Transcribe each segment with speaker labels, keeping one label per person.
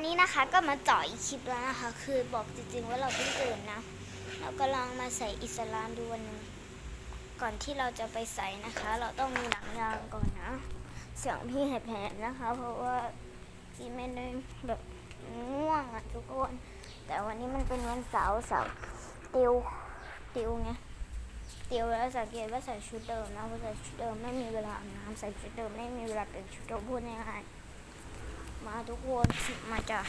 Speaker 1: วันนี้นะคะก็มาจ่ออีกคลิปแล้วนะคะ คือบอกจริงๆว่าเราเพิ่งตื่นนะ เราก็ลองมาใส่อิสลามดูวันหนึงก่อนที่เราจะไปใส่นะคะ เราต้องมีหนังยางก่อนนะเสียงพี่แหบๆนะคะ เพราะว่าพี่ไม่ได้แบบง่วงอะทุกคน แต่วันนี้มันเป็นวันเสาร์เสาร์ติวติวไงติวแล้วสังเกตว่าใส่ชุดเดิมนะเพราะใส่ชุดเดิมไม่มีเวลาอาบน้ำใส่ชุดเดิมไม่มีเวลาเปลี่ยนชุดเดิมพูดง่ายๆ มาทุกคนมาจ้ะ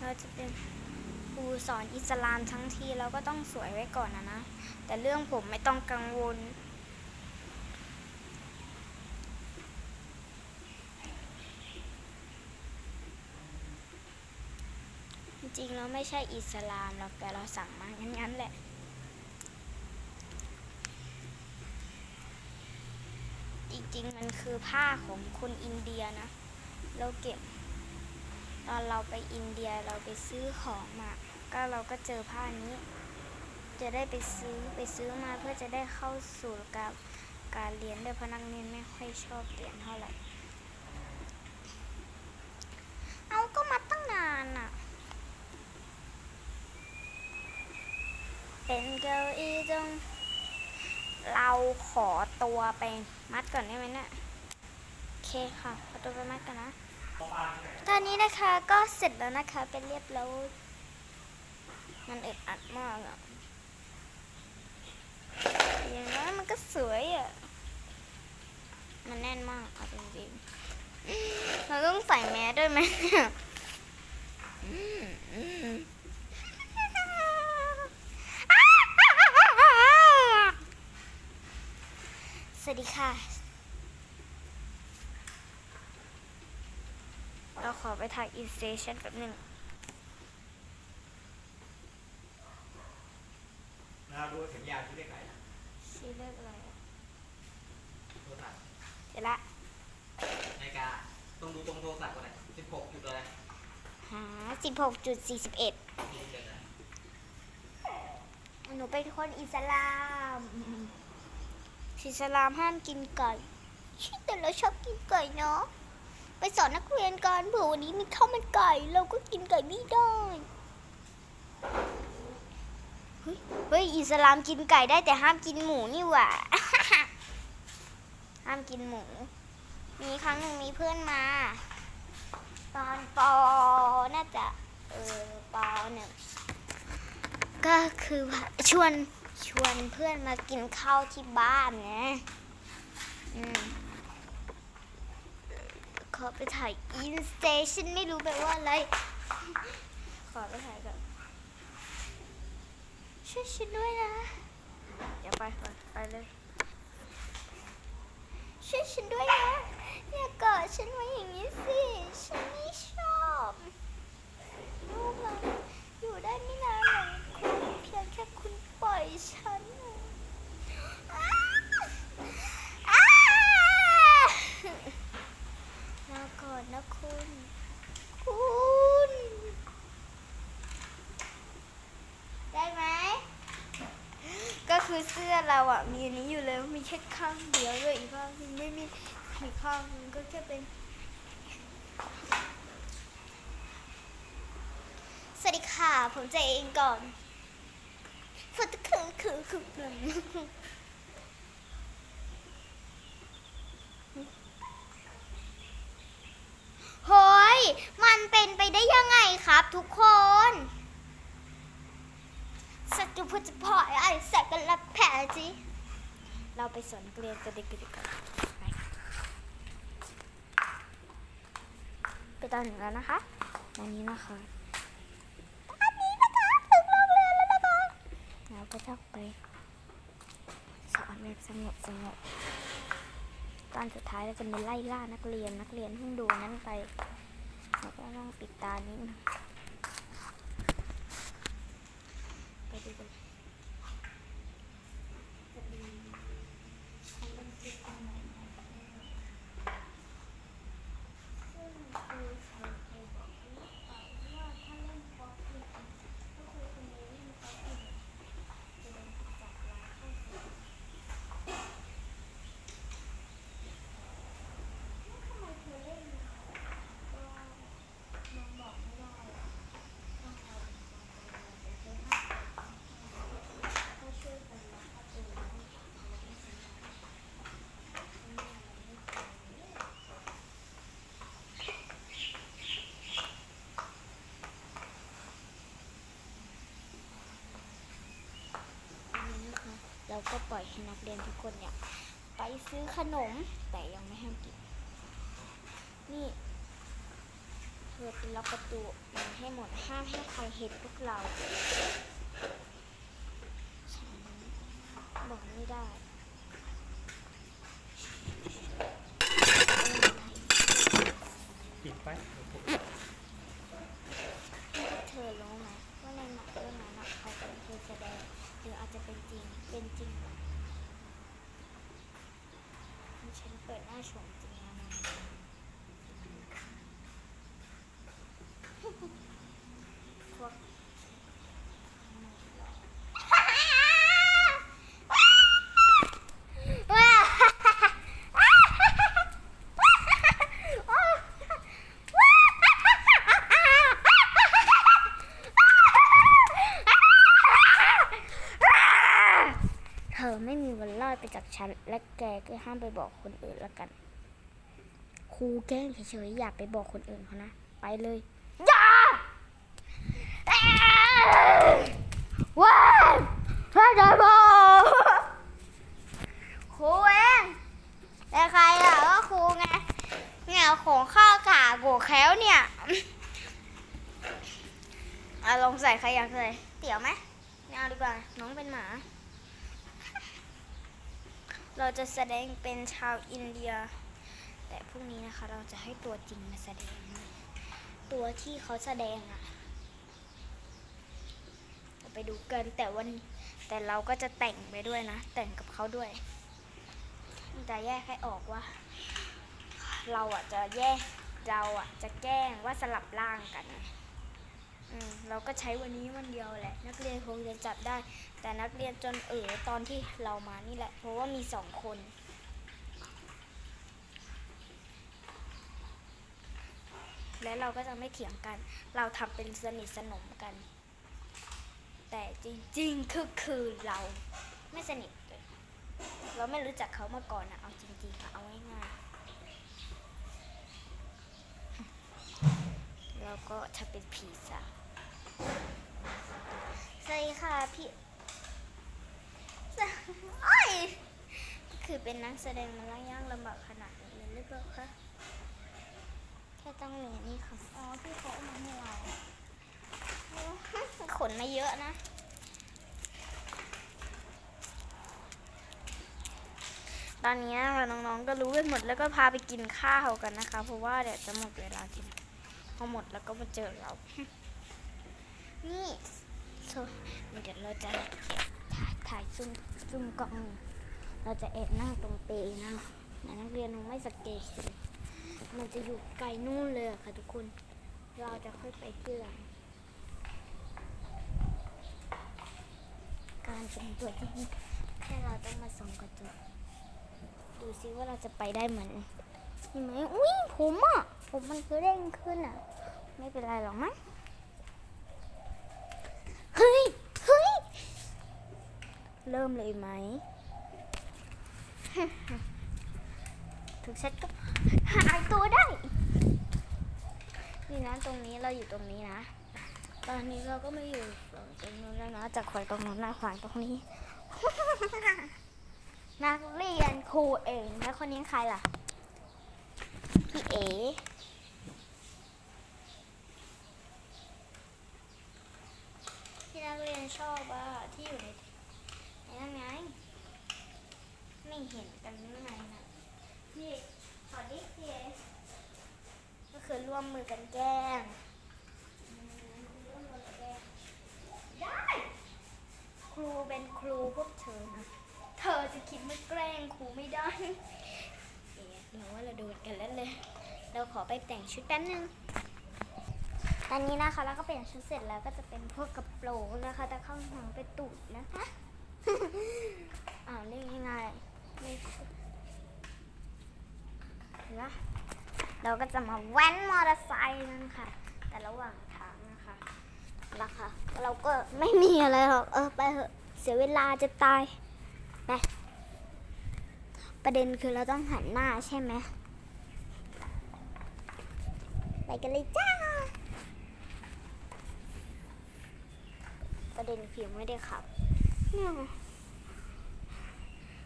Speaker 1: เราจะเป็นครูสอนอิสลามทั้งทีเราก็ต้องสวยไว้ก่อนนะนะ แต่เรื่องผมไม่ต้องกังวลจริงเราไม่ใช่อิสลามหรอกแต่เราสั่งมางั้นๆแหละ ริงๆ มันคือผ้าของคนอินเดียนะ เราเก็บ ตอนเราไปอินเดียเราไปซื้อของมา ก็เราก็เจอผ้านี้ จะได้ไปซื้อไปซื้อมาเพื่อจะได้เข้าสู่กับการเรียนด้วยพนักเรียนไม่ค่อยชอบเรียนเท่าไหร่ เอาก็มาตั้งนานอะ เป็นเกาอีจง เราขอตัวไปมัดก่อนได้ไหมเนี่ยโอเคค่ะขอตัวไปมัดกันนะ ตอนนี้นะคะก็เสร็จแล้วนะคะ เป็นเรียบร้อยมันอึดอัดมากอะอย่างน้อยมันก็สวยอะมันแน่นมากเอาจริงๆเราต้องใส่แมสด้วยไหมเนี่ยอืมอืม ส วัสดีค่ะ เราขอไปถ่ายอินสเตชันแป๊บหนึ่ง
Speaker 2: นะครับดูเข็มยาวที่เลขไหน
Speaker 1: ชื่อเลือกอะไรอะ
Speaker 2: โทรศัพท์
Speaker 1: เสร็จละ
Speaker 2: นาฬิกาต้องดูตรงโทรศัพท์ก่อนเลยสิบหกจุดอะไร
Speaker 1: หาสิบหกจุดสี่สิบเอ็ด
Speaker 2: นี่เดือนอะไร
Speaker 1: หนูเป็นคนอิสลาม อิสลามห้ามกินไก่ชิแต่เราชอบกินไก่เนาะ ไปสอนนักเรียนกันเผื่อวันนี้มีข้าวมันไก่ เราก็กินไก่ไม่ได้เฮ้ยเฮ้ยอิสลามกินไก่ได้แต่ห้ามกินหมูนี่หว่า ห้ามกินหมู มีครั้งหนึ่งมีเพื่อนมา ตอนปอน่าจะ เออปอหนึ่งก็คือว่าชวน ชวนเพื่อนมากินข้าวที่บ้านไงอืมขอไปถ่ายอินสเตชันไม่รู้แปลว่าอะไร ขอไปถ่ายก่อนช่วยฉันด้วยนะอย่าไปไปไปเลย ช่วยฉันด้วยนะ อย่ากอดฉันไว้อย่างนี้สิ ฉันไม่ชอบลูกเราอยู่ได้ไม่นานหรอก ยงแค่คุณปล่อยฉันนะอ้าอ้าลาก่อนนะคุณ คุณได้ไหม ก็คือเสื้อเราอะ มีอันนี้อยู่เลย มีแค่ข้างเดียวด้วยอีกข้างนึงไม่มีอีกข้างนึงก็แค่เป็นสวัสดีค่ะ ผมเจเองก่อน ฝนคือคือคือคือเฮ้ย มันเป็นไปได้ยังไงครับทุกคนสัจจุพุทธพ่อไอ้สักกันละแผลจีเราไปสอนนักเรียนกันดีกว่าไปไปตอนหนึ่งแล้วนะคะตอนนี้นะคะตอนนี้นะคะถึงโรงเรียนแล้วนะคะเรา ก็ต้องไป สอนแบบสงบสงบตอนสุดท้ายเราจะมาไล่ล่านักเรียนนักเรียนเพิ่งดูนั้นไปเราก็ต้องปิดตานิดนึงไปดูกัน ก็ปล่อยให้นักเรียนทุกคนเนี่ยไปซื้อขนมแต่ยังไม่ให้กิน นี่เธอไปล็อกประตูมันให้หมดห้ามให้ใครเห็นพวกเราฉันบอกไม่ได้
Speaker 2: ปิดไป
Speaker 1: เธอรู้ไหมว่าในหนังเรื่องนั้นน่ะเขาเป็นเคยแสดงหรืออาจจะเป็นจริงเป็นจริงเหรอ ฉันเปิดหน้าชมจริงแล้วนะพวกเธ อไม่มีวันรอดไปจากฉัน และแกก็ห้ามไปบอกคนอื่นละกัน ครูแกล้งเฉยๆอย่าไปบอกคนอื่นเขานะ ไปเลยอย่าว้าวพรจ้าบอกครูเองแต่ใครล่ะก็ครูไงเนี่ยของข้าวกาโกแคล้วเนี่ยเอาลองใส่ใครอยากใส่เตี๋ยวไหมไม่เอาดีกว่าน้องเป็นหมา เราจะแสดงเป็นชาวอินเดีย แต่พรุ่งนี้นะคะเราจะให้ตัวจริงมาแสดง ตัวที่เขาแสดงอะเราไปดูกันแต่วันแต่เราก็จะแต่งไปด้วยนะ แต่งกับเขาด้วยจะแยกให้ออกว่า เราอะจะแยกเราอะจะแกล้งว่าสลับร่างกัน อืมเราก็ใช้วันนี้วันเดียวแหละ นักเรียนคงจะจับได้ แต่นักเรียนจนเออตอนที่เรามานี่แหละ เพราะว่ามีสองคน และเราก็จะไม่เถียงกัน เราทำเป็นสนิทสนมกัน แต่จริงๆคือคือเราไม่สนิทเลยเราไม่รู้จักเขามาก่อนนะเอาจริงๆอะเอาง่ายๆ แล้วก็ถ้าเป็นผีสาวสวัสดีค่ะพี่โอ้ยคือเป็นนักแสดงมันยากลำบากขนาดนี้เลยหรือเปล่าคะแค่ต้องมีนี่ค่ะ อ๋อพี่เขาเอามาให้เราขนมาเยอะนะ ตอนนี้น้องๆก็รู้กันหมดแล้วก็พาไปกินข้าวกันนะคะ เพราะว่าเดี๋ยวจะหมดเวลากิน พอหมดแล้วก็มาเจอเรา นี่โซเดี๋ยวเราจะถ่ายายซุ่มซุ่มกล้อง เราจะแอบนั่งตรงเปรนะนักเรียนคงไม่สังเกตเห็นมันจะอยู่ไกลนู่นเลยค่ะทุกคน เราจะค่อยไปที่หลังการเป็นตัวที่แค่เราต้องมาส่องกระจกดูซิว่าเราจะไปได้เหมือนเห็นไหมอุ้ยผมอะ ผมมันคือเร่งขึ้นอะไม่เป็นไรหรอกมั้งเฮ้ยเฮ้ยเริ่มเลยไหมถึงเซ็ตก็หายตัวได้นี่นะตรงนี้เราอยู่ตรงนี้นะ ตอนนี้เราก็ไม่อยู่ฝั่งตรงนู้นแล้วนะจากขวายตรงนู้นนะขวายตรงนี้ นักเรียนครูเองแล้วคนนี้ใครล่ะพี่เอันชอบว่าที่อยู่ในในนั่นไงไม่เห็นกันข้างในนะพี่สวัสดีพี่เอก็คือร่วมมือกันแกล้งได้ ครูเป็นครูพวกเธอนะเธอจะคิดว่าแกล้งครูไม่ได้เอ๊ะเราว่าเราโดนกันแล้วเลย เราขอไปแต่งชุดแป๊บนึง ตอนนี้นะคะเราก็เปลี่ยนชุดเสร็จแล้วก็จะเป็นพวกกระโปรงนะคะ แต่ข้างหลังเป็นตูดนะคะอ่าวได้ง่ายๆนี่เห็นะเราก็จะมาแว้นมอเตอร์ไซค์นั่นค่ะ แต่ระหว่างทางนะคะราคาเราก็ไม่มีอะไรหรอกเออไปเถอะเสียเวลาจะตายไปประเด็นคือเราต้องหันหน้าใช่ไหมไปกันเลยจ้า ประ เด็นคือยังไม่ได้ขับเนี่ย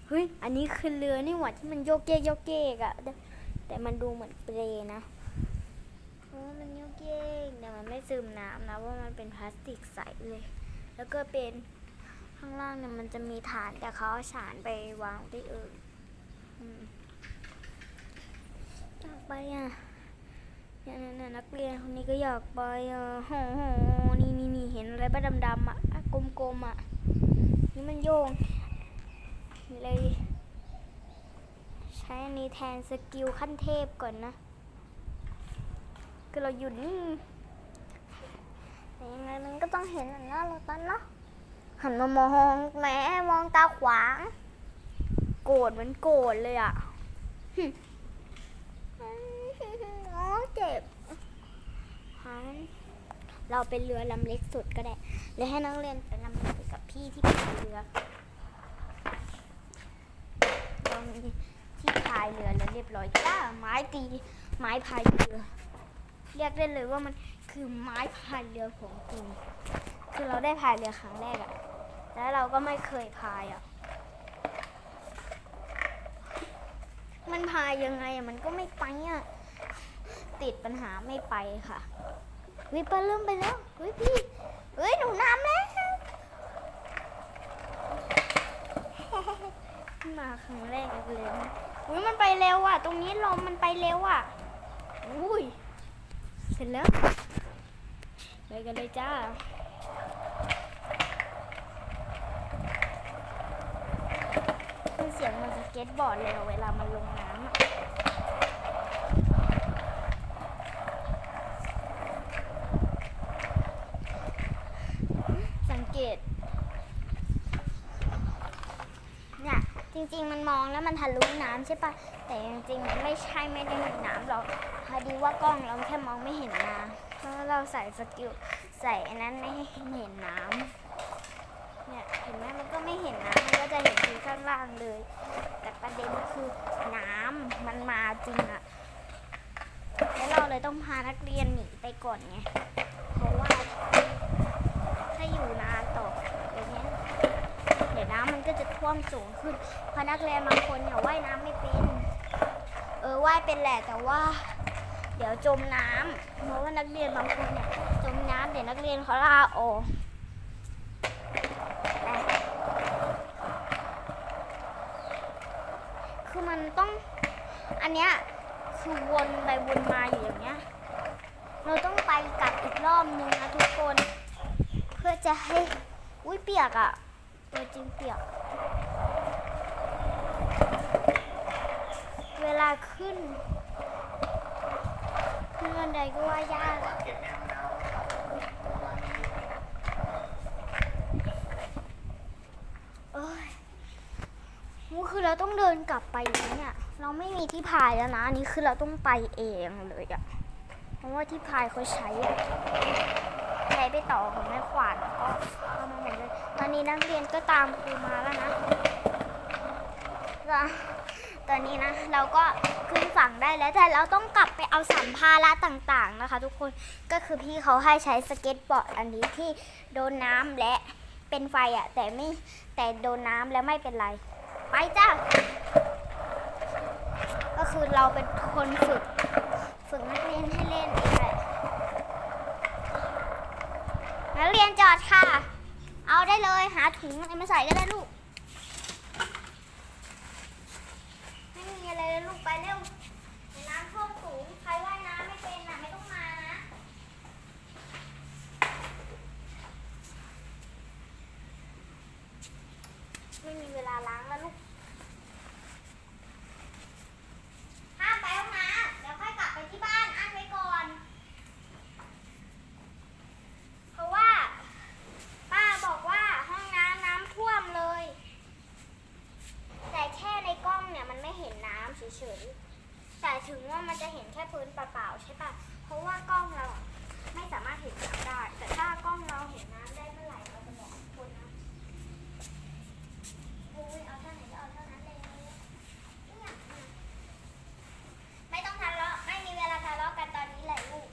Speaker 1: เฮ้ย อันนี้คือเรือนี่หว่าที่มันโยกเยกโยกเยกอะแต่แต่มันดูเหมือนเปลนะโอ้มันโยกเยกแต่มันไม่ซึมน้ำนะว่ามันเป็นพลาสติกใสเลย แล้วก็เป็นข้างล่างเนี่ยมันจะมีฐานแต่เขาเอาฐานไปวางที่อื่นอืมอยากไปอะเนี่ยนักเรียนคนนี้ก็อยากไปอะโหโหนี่นี่นี่เห็นอะไรบ้าดำๆอะ กลมๆอะ นี่มันโยง เลย ใช้อันนี้แทนสกิลขั้นเทพก่อนนะคือเราหยุดนิ่งยังไงมันก็ต้องเห็นหน้าเราตันเนาะหันมามองแหมมองตาขวาง โกรธเหมือนโกรธเลยอะอ๋อเจ็บ เราเป็นเรือลำเล็กสุดก็ได้เลยให้นักเรียนไปลำเล็กกับพี่ที่พายเรือเรามีที่พายเรือแล้วเรียบร้อยจ้าไม้ตีไม้พายเรือ เรียกได้เลยว่ามันคือไม้พายเรือของจริงคือเราได้พายเรือครั้งแรกอะแล้วเราก็ไม่เคยพายอะมันพายยังไงอะมันก็ไม่ไปอะติดปัญหาไม่ไปค่ะ วิปลาเริ่มไปแล้วเฮ้ยพี่เฮ้ยหนูน้ำแล้วมาครั้งแรกเลยนะอุ้ยมันไปเร็วอะ ตรงนี้ลมมันไปเร็วอะอุ้ยเสร็จแล้วไปกันเลยจ้าคือเสียงมันสเก็ตบอร์ดเลยอะเวลามันลงน้ำอะ สังเก ต เนี่ย จริง ๆ มันมองแล้วมันทะลุน้ำใช่ปะแต่จริงๆมันไม่ใช่ไม่ได้เห็นน้ำหรอกพอดีว่ากล้องเราแค่มองไม่เห็นน้ำเพราะเราใส่สกิลใส่อันนั้นไม่ให้เห็นน้ำเนี่ยเห็นไหมมันก็ไม่เห็นน้ำมันก็จะเห็นที่ข้างล่างเลย แต่ประเด็นคือน้ำมันมาจริงอะแล้วเราเลยต้องพานักเรียนหนีไปก่อนไงเพราะว่า ถ้าอยู่นานต่ออย่างเงี้ย เดี๋ยวน้ำมัน ก็จะท่วมสูงขึ้นเพราะนักเรียนบางคนเนี่ยว่ายน้ำไม่เป็น เออว่ายเป็นแหละแต่ว่า เดี๋ยวจมน้ำเพราะว่านักเรียนบางคนเนี่ยจมน้ำเดี๋ยวนักเรียนเขาลาออกแต่คือมันต้องอันเนี้ยคือวนไปวนมาอยู่อย่างเงี้ย เราต้องไปกลับอีกรอบนึงนะทุกคน เพื่อจะให้ อุ้ยเปียกอะ่ะ ตัวจริงเปียก เวลาขึ้น ขึ้นบันไดก็ว่ายาก
Speaker 2: เก็บแนวแนวประมาณนี้
Speaker 1: เอ้ยมูคือเราต้องเดินกลับไปเนี่ย เราไม่มีที่พายแล้วนะ อันนี้คือเราต้องไปเองเลยอะเพราะว่าที่พายเขาใช้อะใช้ไปต่อของแม่ขวาน นี้นักเรียนก็ตามครูมาแล้วนะตอนนี้นะเราก็ขึ้นฝั่งได้แล้วแต่เราต้องกลับไปเอาสัมภาระต่างๆนะคะ ทุกคนก็คือพี่เขาให้ใช้สเก็ตบอร์ดอันนี้ที่โดนน้ำและเป็นไฟอะแต่ไม่แต่โดนน้ำแล้วไม่เป็นไร ไปจ้าก็คือเราเป็นคนฝึก ฝึกนักเรียนให้เล่นเองแหละนักเรียนจอดค่ะ เอาได้เลยหาถุงอะไรมาใส่ก็ได้ลูก ไม่มีอะไรเลยลูกไปเร็วเดี๋ยวน้ำท่วมสูงใครว่ายน้ำไม่เป็นน่ะไม่ต้องมานะไม่มีเวลาล้างแล้วลูก ห้ามไปห้องน้ำเดี๋ยวค่อยกลับไปที่บ้านอั้นไว้ก่อน เพราะว่า ป้าบอกว่าห้องน้ำน้ำท่วมเลย แต่แค่ในกล้องเนี่ยมันไม่เห็นน้ำเฉยๆ แต่ถึงว่ามันจะเห็นแค่พื้นเปล่าๆใช่ปะเพราะว่ากล้องเราอะไม่สามารถเห็นน้ำได้ แต่ถ้ากล้องเราเห็นน้ำได้เมื่อไหร่เราจะบอกทุกคนนะโอ้ยเอาเท่าไหนก็เอาเท่านั้นเลยเนี่ย ไม่ต้องทะเลาะ ไม่มีเวลาทะเลาะกันตอนนี้เลยลูก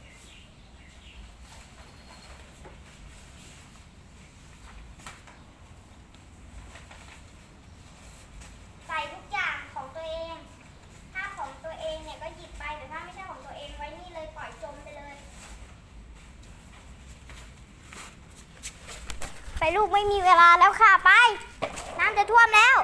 Speaker 1: ไป ลูกไม่มีเวลาแล้วค่ะ ไป น้ำจะท่วมแล้ว